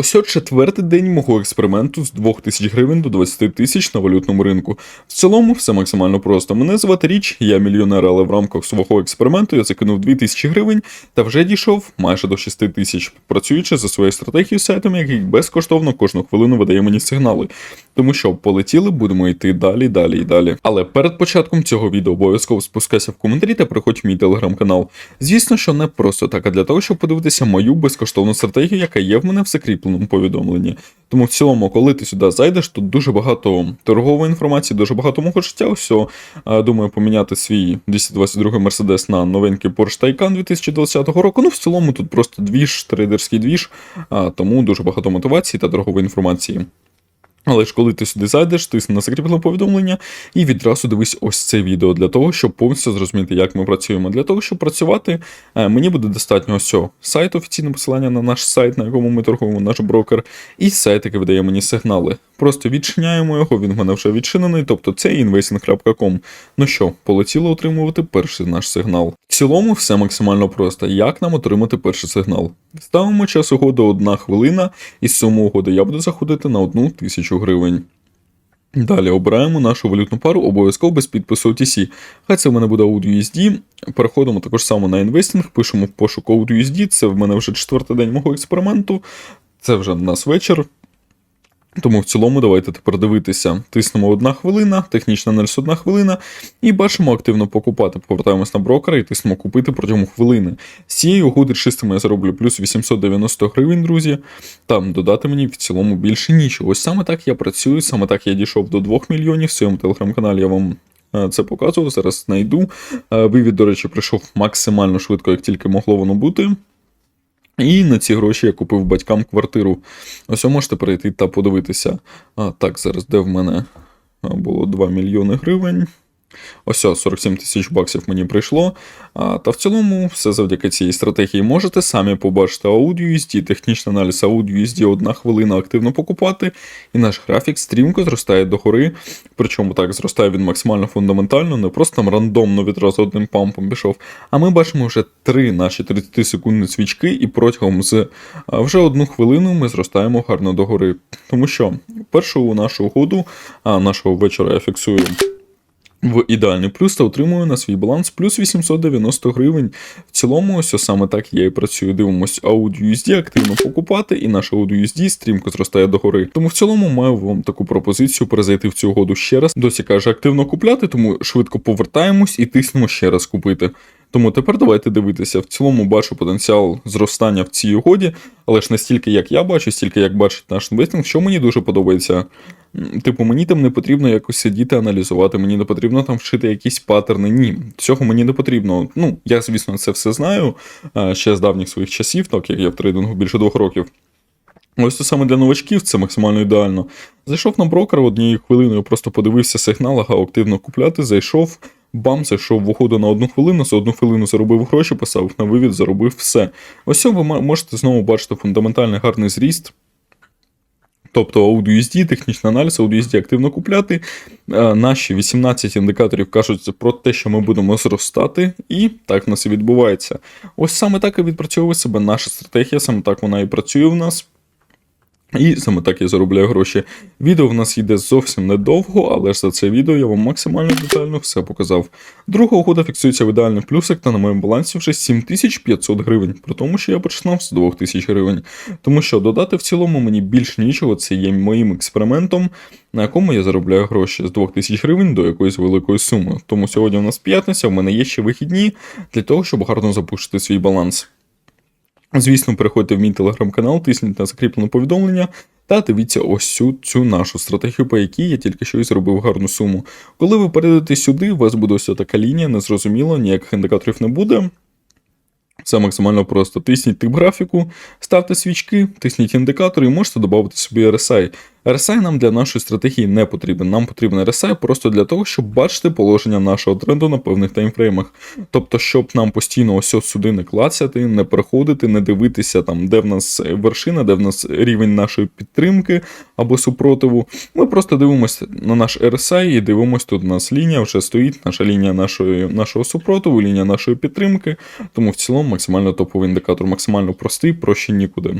Ось от четвертий день мого експерименту з 2000 гривень до 20 тисяч на валютному ринку. В цілому все максимально просто. Мене звати Річ, я мільйонер, але в рамках свого експерименту я закинув 2000 гривень та вже дійшов майже до 6 тисяч, працюючи за своєю стратегією сайтом, який безкоштовно кожну хвилину видає мені сигнали. Тому що полетіли, будемо йти далі, далі і далі. Але перед початком цього відео обов'язково спускайся в коментарі та приходь в мій телеграм-канал. Звісно, що не просто так, а для того, щоб подивитися мою безкоштовну стратегію, яка є в мене в закріпленому повідомленні. Тому в цілому, коли ти сюди зайдеш, тут дуже багато торгової інформації, дуже багато мого життя. Ось, е, думаю, поміняти свій 222 Mercedes на новенький Porsche Taycan 2020 року. Ну, в цілому тут просто двіж, трейдерський двіж, тому дуже багато мотивації та торгової інформації. Але ж коли ти сюди зайдеш, тисни на закріплене повідомлення і відразу дивись ось це відео для того, щоб повністю зрозуміти, як ми працюємо. Для того, щоб працювати, е, мені буде достатньо ось цього сайт, офіційне посилання на наш сайт, на якому ми торгуємо, наш брокер, і сайт, який видає мені сигнали. Просто відчиняємо його, він в мене вже відчинений, тобто це investing.com. Ну що, полетіло отримувати перший наш сигнал. В цілому все максимально просто. Як нам отримати перший сигнал? Ставимо час угоди одна хвилина, і з суму угоди я буду заходити на одну тисячу гривень. Далі обираємо нашу валютну пару обов'язково без підпису OTC. Хай це в мене буде USD. Переходимо також само на інвестинг, пишемо в пошук USD. Це в мене вже четвертий день мого експерименту. Це вже в нас вечір. Тому в цілому давайте тепер дивитися. Тиснемо одна хвилина, технічна аналіз одна хвилина, і бачимо активно покупати. Повертаємось на брокера і тиснемо купити протягом хвилини. З цієї угоди чистими я зароблю плюс 890 гривень, друзі. Там додати мені в цілому більше нічого. Ось саме так я працюю, саме так я дійшов до 2 мільйонів. В своєму телеграм-каналі я вам. е, Це показував, зараз знайду. Е, Вивід, до речі, прийшов максимально швидко, як тільки могло воно бути. І на ці гроші я купив батькам квартиру. Ось ви можете перейти та подивитися. А, так, зараз де в мене було 2 мільйони гривень. Ось 47 тисяч баксів мені прийшло. Та в цілому, все завдяки цій стратегії можете самі побачити AudioUSD, технічний аналіз AudioUSD одна хвилина активно покупати, і наш графік стрімко зростає догори. Причому так, зростає він максимально фундаментально, не просто там рандомно відразу одним пампом пішов. А ми бачимо вже три наші 30 секундні свічки, і протягом з вже одну хвилину ми зростаємо гарно догори. Тому що першу нашу угоду нашого вечора я фіксую в ідеальний плюс та отримую на свій баланс плюс 890 гривень. В цілому, ось саме так я і працюю. Дивимось AudioUSD, активно покупати, і наш AudioUSD стрімко зростає догори. Тому в цілому маю вам таку пропозицію перезайти в цю угоду ще раз. Досі каже активно купляти, тому швидко повертаємось і тиснемо ще раз купити. Тому тепер давайте дивитися. В цілому бачу потенціал зростання в цій угоді, але ж не стільки, як я бачу, стільки як бачить наш інвестинг, що мені дуже подобається. Типу, мені там не потрібно якось сидіти, аналізувати, мені не потрібно там вчити якісь паттерни. Ні, цього мені не потрібно. Ну, я, звісно, це все знаю е, ще з давніх своїх часів, так як я в трейдингу більше двох років. Ось це саме для новачків це максимально ідеально. Зайшов на брокер однією хвилиною, просто подивився сигнал, ага, активно купляти, зайшов, бам, зайшов в угоду на одну хвилину, за одну хвилину заробив гроші, поставив на вивід, заробив все. Ось ви можете знову бачити фундаментальний гарний зріст. Тобто AudioUSD, технічний аналіз, AudioUSD активно купляти. Е, Наші 18 індикаторів кажуть про те, що ми будемо зростати, і так в нас і відбувається. Ось саме так і відпрацьовує себе наша стратегія, саме так вона і працює в нас. І саме так я заробляю гроші. Відео в нас йде зовсім недовго, але ж за це відео я вам максимально детально все показав. Друга угода фіксується в ідеальний плюсик, та на моєму балансі вже 7500 гривень, при тому, що я починав з 2000 гривень. Тому що додати в цілому мені більш нічого, це є моїм експериментом, на якому я заробляю гроші з 2000 гривень до якоїсь великої суми. Тому сьогодні у нас п'ятниця, в мене є ще вихідні для того, щоб гарно запушити свій баланс. Звісно, переходьте в мій телеграм-канал, тисніть на закріплене повідомлення та дивіться ось цю, цю нашу стратегію, по якій я тільки що і зробив гарну суму. Коли ви перейдете сюди, у вас буде ось така лінія, незрозуміло, ніяких індикаторів не буде. Це максимально просто. Тисніть тип графіку, ставте свічки, тисніть індикатори і можете додати собі RSI. RSI нам для нашої стратегії не потрібен. Нам потрібен RSI просто для того, щоб бачити положення нашого тренду на певних таймфреймах. Тобто, щоб нам постійно ось сюди не клацати, не переходити, не дивитися там, де в нас вершина, де в нас рівень нашої підтримки або супротиву. Ми просто дивимося на наш RSI і дивимося, тут у нас лінія вже стоїть, наша лінія нашої, нашого супротиву, лінія нашої підтримки. Тому в цілому максимально топовий індикатор, максимально простий, проще нікуди.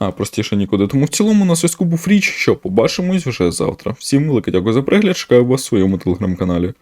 А простіше нікуди. Тому в цілому на зв'язку був річ, що побачимось вже завтра. Всім велике дякую за перегляд, чекаю вас в своєму телеграм-каналі.